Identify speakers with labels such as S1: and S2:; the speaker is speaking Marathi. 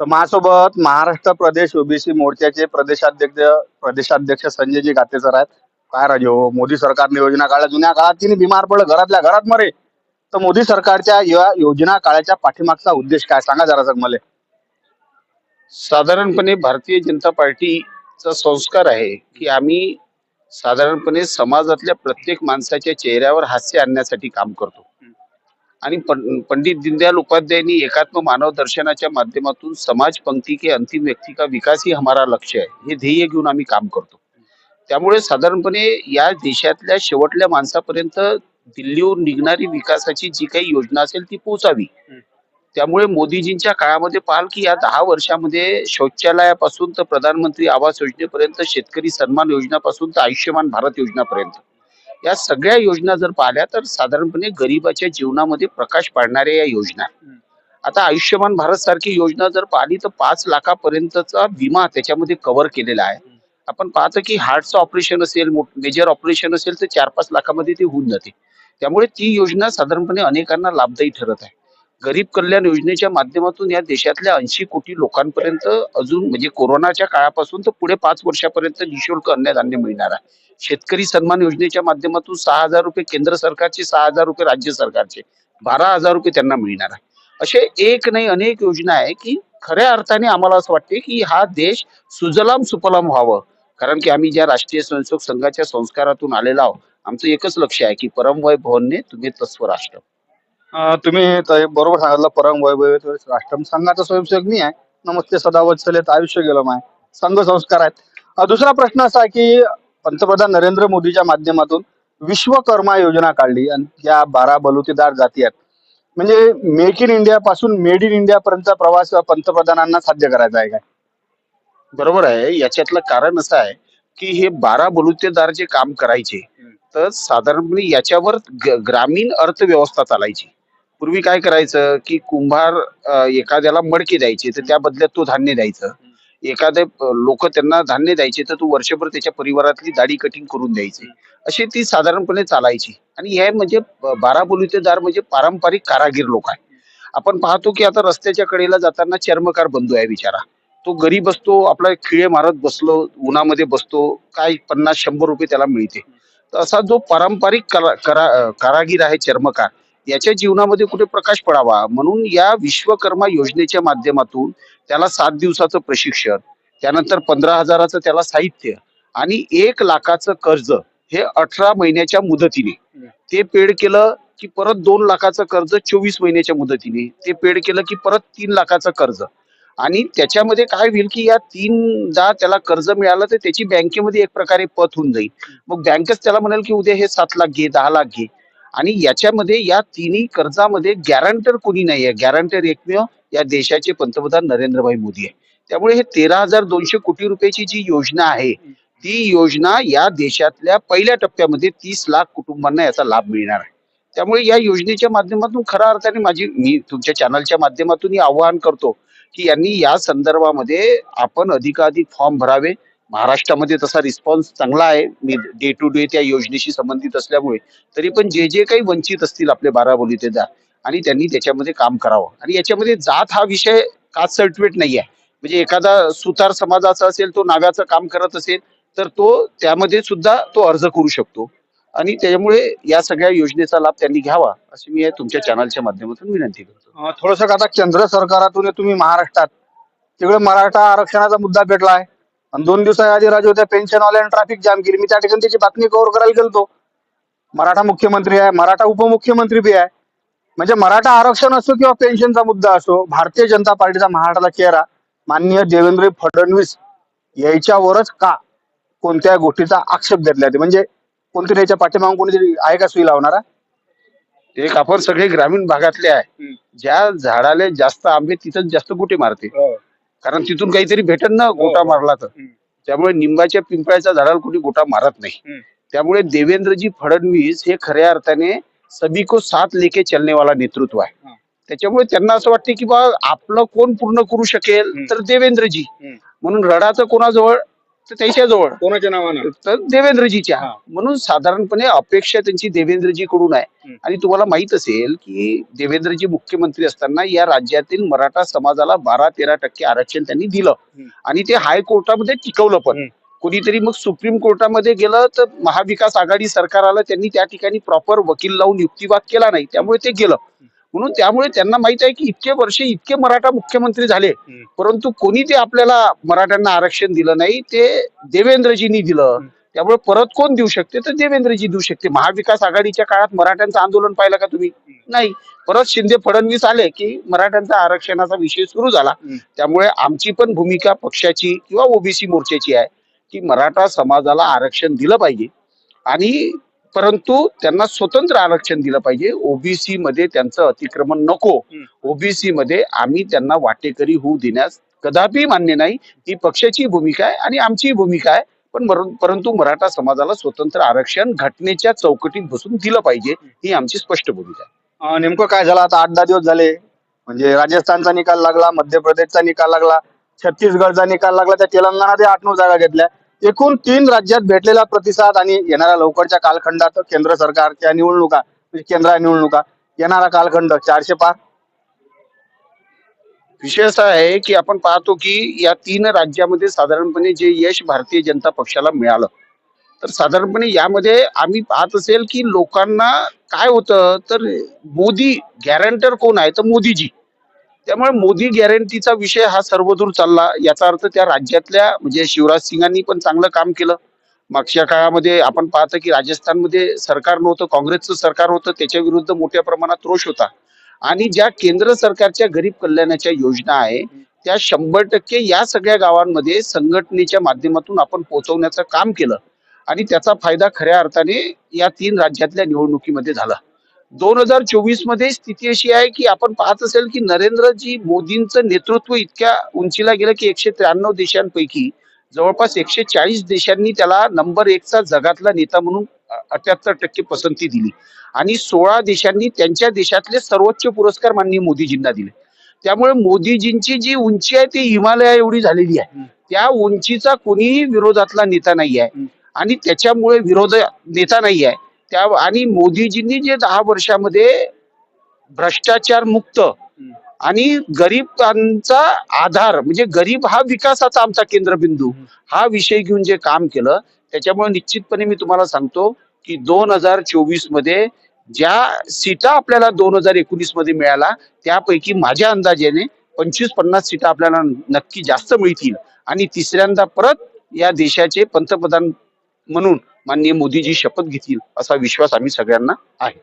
S1: तर माझ्यासोबत महाराष्ट्र प्रदेश ओबीसी मोर्चाचे प्रदेशाध्यक्ष प्रदेशाध्यक्ष संजयजी गाते सर आहेत. काय राजे हो मोदी सरकारने योजना काढल्या. जुन्या काळात तिने बिमार पडलं. घरातल्या घरात मरे. तर मोदी सरकारच्या या योजना काळाच्या पाठीमागचा उद्देश काय? सांगा जरा सग मला.
S2: साधारणपणे भारतीय जनता पार्टीचा संस्कार आहे की आम्ही साधारणपणे समाजातल्या प्रत्येक माणसाच्या चेहऱ्यावर हास्य आणण्यासाठी काम करतो. आणि पंडित दीनदयाल उपाध्यायांनी एकात्म मानव दर्शनाच्या माध्यमातून समाज पंक्ती के अंतिम व्यक्ती का विकास ही हमारा लक्ष्य आहे हे ध्येय घेऊन आम्ही काम करतो. त्यामुळे साधारणपणे या देशातल्या शेवटल्या माणसापर्यंत दिल्लीहून निघणारी विकासाची जी काही योजना असेल ती पोहोचावी. त्यामुळे मोदीजींच्या काळामध्ये पाहाल की या दहा वर्षामध्ये शौचालयापासून तर प्रधानमंत्री आवास योजनेपर्यंत शेतकरी सन्मान योजनापासून तर आयुष्यमान भारत योजनापर्यंत. या सगळ्या योजना जर पाहिल्या तर साधारणपणे गरिबाच्या जीवनामध्ये प्रकाश पाडणाऱ्या या योजना. आता आयुष्यमान भारत सारखी योजना जर पाहिली तर पाच लाखापर्यंतचा विमा त्याच्यामध्ये कव्हर केलेला आहे. आपण पाहतो की हार्टचं ऑपरेशन असेल मेजर ऑपरेशन असेल तर चार पाच लाखामध्ये ते होऊन जाते. त्यामुळे ती योजना साधारणपणे अनेकांना लाभदायी ठरत आहे. गरीब कल्याण योजनेच्या माध्यमातून या देशातल्या ऐंशी कोटी लोकांपर्यंत अजून म्हणजे कोरोनाच्या काळापासून तर पुढे पाच वर्षापर्यंत निशुल्क अन्नधान्य मिळणार आहे. शेतकरी सन्मान योजनेच्या माध्यमातून सहा हजार रुपये केंद्र सरकारचे सहा हजार रुपये राज्य सरकारचे बारा हजार रुपये त्यांना मिळणार आहे. असे एक नाही अनेक योजना आहे की खऱ्या अर्थाने आम्हाला असं वाटते की हा देश सुजलाम सुफलाम व्हावं. कारण की आम्ही ज्या राष्ट्रीय स्वयंसेवक संघाच्या संस्कारातून आलेलो आहोत आमचं एकच लक्ष आहे की परमवय भवनने तुम्ही तस्व राष्ट्र.
S1: तुम्ही बरोबर सांगितलं परम वैभव राष्ट्रम. संघाचा स्वयंसेवक मी आहे. नमस्ते सदा वत्सलेत आयुष्य गेलं माय संघ संस्कार आहेत. अं, दुसरा प्रश्न असा आहे की पंतप्रधान नरेंद्र मोदीच्या माध्यमातून विश्वकर्मा योजना काढली आणि या बारा बलुतेदार जाती आहेत. म्हणजे मेक इन इंडिया पासून मेड इन इंडिया पर्यंतचा प्रवास पंतप्रधानांना साध्य करायचा आहे काय?
S2: बरोबर आहे. याच्यातलं कारण असं आहे की हे बारा बलुतेदार जे काम करायचे तर साधारणपणे याच्यावर ग- ग्रामीण अर्थव्यवस्था चालायची. पूर्वी काय करायचं की कुंभार एखाद्याला मडके द्यायचे तर त्या बदल्यात तो धान्य द्यायचं. एखादे लोक त्यांना धान्य द्यायचे तर तो वर्षभर त्याच्या परिवारातली दाढी कटिंग करून द्यायची. अशी ती साधारणपणे चालायची. आणि हे म्हणजे ब- बारा म्हणजे पारंपरिक कारागीर लोक आहे आपण पाहतो की आता रस्त्याच्या कडेला जाताना चर्मकार बंधू आहे बिचारा. तो गरीब असतो आपला खिळे मारत बसलो उन्हामध्ये बसतो काय पन्नास शंभर रुपये त्याला मिळते. तर असा जो पारंपरिक करा करा कारागीर आहे चर्मकार याच्या जीवनामध्ये कुठे प्रकाश पडावा? म्हणून या विश्वकर्मा योजनेच्या माध्यमातून त्याला सात दिवसाचं प्रशिक्षण त्यानंतर पंधरा हजाराचं त्याला साहित्य आणि एक लाखाचं कर्ज हे अठरा महिन्याच्या मुदतीने. ते पेड केलं की परत दोन लाखाचं कर्ज चोवीस महिन्याच्या मुदतीने. ते पेड केलं की परत तीन लाखाचं कर्ज. आणि त्याच्यामध्ये काय होईल की या तीनदा त्याला कर्ज मिळालं तर त्याची बँकेमध्ये एक प्रकारे पत होऊन जाईल. मग बँकच त्याला म्हणाल की उद्या हे सात लाख घे दहा लाख घे. आणि याच्यामध्ये या तिन्ही कर्जामध्ये गॅरंटर कोणी नाही आहे गॅरंटर एकमेव या देशाचे पंतप्रधान नरेंद्रभाई मोदी आहे. त्यामुळे हे तेरा हजार दोनशे कोटी रुपयाची जी योजना आहे ती योजना या देशातल्या पहिल्या टप्प्यामध्ये तीस लाख कुटुंबांना याचा लाभ मिळणार आहे. त्यामुळे या योजनेच्या माध्यमातून खऱ्या अर्थाने माझी मी तुमच्या चॅनलच्या माध्यमातून आवाहन करतो की यांनी या संदर्भामध्ये आपण अधिकाधिक फॉर्म भरावे. महाराष्ट्रामध्ये तसा रिस्पॉन्स चांगला आहे. मी डे टू डे त्या योजनेशी संबंधित असल्यामुळे. तरी पण जे जे काही वंचित असतील आपले बारा जा आणि त्यांनी त्याच्यामध्ये काम करावं. आणि याच्यामध्ये जात हा विषय कास्ट सर्टिफिकेट नाही आहे म्हणजे एखादा सुतार समाजाचा असेल तो नाव्याचं काम करत असेल तर तो त्यामध्ये सुद्धा तो अर्ज करू शकतो. आणि त्याच्यामुळे या सगळ्या योजनेचा लाभ त्यांनी घ्यावा अशी मी तुमच्या चॅनलच्या माध्यमातून विनंती करतो.
S1: थोडस आता केंद्र सरकारातून तुम्ही महाराष्ट्रात तिकडे मराठा आरक्षणाचा मुद्दा पेटलाय. आणि दोन दिवसाआधी राजू त्या पेन्शनवाल्याने ट्रॅफिक जाम केली. मी त्या ठिकाणी त्याची बातमी कव्हर करायला गेलतो. मराठा मुख्यमंत्री आहे मराठा उपमुख्यमंत्री बी आहे. म्हणजे मराठा आरक्षण असो किंवा पेन्शनचा मुद्दा असो भारतीय जनता पार्टीचा महाराष्ट्राला चेहरा माननीय देवेंद्र फडणवीस याच्यावरच का कोणत्या गोष्टीचा आक्षेप घेतला ते? म्हणजे कोणतरी याच्या पाठीमागून कोणीतरी आहे का सुई लावणारा?
S2: एक आपण सगळे ग्रामीण भागातले आहे. ज्या झाडाले जास्त आंबे तिथं जास्त गोटे मारते. कारण तिथून काहीतरी भेटन ना गोटा मारला तर. त्यामुळे निंबाच्या पिंपळाच्या झाडाला कुणी गोटा मारत नाही. त्यामुळे देवेंद्रजी फडणवीस हे खऱ्या अर्थाने सभी को साथ लेके चलने वाला नेतृत्व आहे. त्याच्यामुळे त्यांना असं वाटते की बा आपलं कोण पूर्ण करू शकेल तर देवेंद्रजी. म्हणून रडाचं कोणाजवळ त्याच्याजवळ.
S1: कोणाच्या नावानं?
S2: तर देवेंद्रजीच्या. म्हणून साधारणपणे अपेक्षा त्यांची देवेंद्रजीकडून आहे.
S1: हम्म.
S2: आणि तुम्हाला माहीत असेल की देवेंद्रजी मुख्यमंत्री असताना या राज्यातील मराठा समाजाला बारा तेरा टक्के आरक्षण त्यांनी दिलं. आणि ते हायकोर्टामध्ये टिकवलं पण. कोणीतरी मग सुप्रीम कोर्टामध्ये गेलं तर महाविकास आघाडी सरकार आलं त्यांनी त्या ठिकाणी प्रॉपर वकील लावून युक्तिवाद केला नाही. त्यामुळे ते गेलं. म्हणून त्यामुळे त्यांना माहीत आहे की इतके वर्ष इतके मराठा मुख्यमंत्री झाले. परंतु कोणी ते आपल्याला मराठ्यांना आरक्षण दिलं नाही ते देवेंद्रजींनी दिलं. त्यामुळे परत कोण देऊ शकते? तर देवेंद्रजी देऊ शकते. महाविकास आघाडीच्या काळात मराठ्यांचं आंदोलन पाहिलं का तुम्ही? नाही. परत शिंदे फडणवीस आले की मराठ्यांचा आरक्षणाचा विषय सुरू झाला. त्यामुळे आमची पण भूमिका पक्षाची किंवा ओबीसी मोर्चाची आहे की मराठा समाजाला आरक्षण दिलं पाहिजे. आणि परंतु त्यांना स्वतंत्र आरक्षण दिलं पाहिजे. ओबीसी मध्ये त्यांचं अतिक्रमण नको. ओबीसी मध्ये आम्ही त्यांना वाटेकरी होऊ देण्यास कदापि मान्य नाही. ही पक्षाची भूमिका आहे आणि आमची भूमिका आहे. पण परंतु मराठा समाजाला स्वतंत्र आरक्षण घटनेच्या चौकटीत बसून दिलं पाहिजे ही आमची स्पष्ट भूमिका आहे.
S1: नेमकं काय झालं? आता आठ दहा दिवस झाले. म्हणजे राजस्थानचा निकाल लागला मध्य प्रदेशचा निकाल लागला छत्तीसगडचा निकाल लागला त्या तेलंगणामध्ये आठ नऊ जागा घेतल्या. एकूण तीन राज्यात भेटलेला प्रतिसाद आणि येणाऱ्या लवकरच्या कालखंडात केंद्र सरकारच्या निवडणुका म्हणजे केंद्र निवडणुका येणारा कालखंड चारशे पार.
S2: विशेष आहे की आपण पाहतो की या तीन राज्यामध्ये साधारणपणे जे यश भारतीय जनता पक्षाला मिळालं तर साधारणपणे यामध्ये आम्ही पाहत असेल की लोकांना काय होतं तर मोदी गॅरंटर कोण आहे? तर मोदीजी. त्यामुळे मोदी गॅरंटीचा विषय हा सर्वदूर चालला. याचा अर्थ त्या राज्यातल्या म्हणजे शिवराज सिंगांनी पण चांगलं काम केलं. मागच्या काळामध्ये आपण पाहतो की राजस्थानमध्ये सरकार नव्हतं काँग्रेसचं सरकार होतं त्याच्या विरुद्ध मोठ्या प्रमाणात रोष होता. आणि ज्या केंद्र सरकारच्या गरीब कल्याणाच्या योजना आहे त्या शंभर टक्के या सगळ्या गावांमध्ये संघटनेच्या माध्यमातून आपण पोहोचवण्याचं काम केलं. आणि त्याचा फायदा खऱ्या अर्थाने या तीन राज्यातल्या निवडणुकीमध्ये झाला. दोन हजार चोवीसमध्ये स्थिती अशी आहे की आपण पाहत असेल की नरेंद्रजी मोदींचं नेतृत्व इतक्या उंचीला गेलं की एकशे त्र्याण्णव देशांपैकी जवळपास एकशे चाळीस देशांनी त्याला नंबर एकचा जगातला नेता म्हणून अठ्याहत्तर टक्के पसंती दिली. आणि सोळा देशांनी त्यांच्या देशातले सर्वोच्च पुरस्कार माननीय मोदीजींना दिले. त्यामुळे मोदीजींची जी उंची आहे ती हिमालया एवढी झालेली आहे. त्या उंचीचा कोणीही विरोधातला नेता नाही आहे. आणि त्याच्यामुळे विरोध नेता नाही आहे त्या आणि मोदीजींनी जे दहा वर्षामध्ये भ्रष्टाचार मुक्त आणि गरिबांचा आधार म्हणजे गरीब हा विकासाचा आमचा केंद्रबिंदू हा विषय घेऊन जे काम केलं त्याच्यामुळे निश्चितपणे मी तुम्हाला सांगतो की दोन हजार चोवीसमध्ये ज्या सीटा आपल्याला दोन हजार एकोणीसमध्ये मिळाला त्यापैकी माझ्या अंदाजाने पंचवीस पन्नास सीटा आपल्याला नक्की जास्त मिळतील. आणि तिसऱ्यांदा परत या देशाचे पंतप्रधान म्हणून माननीय मोदीजी शपथ घेतील असा विश्वास आम्ही सगळ्यांना आहे.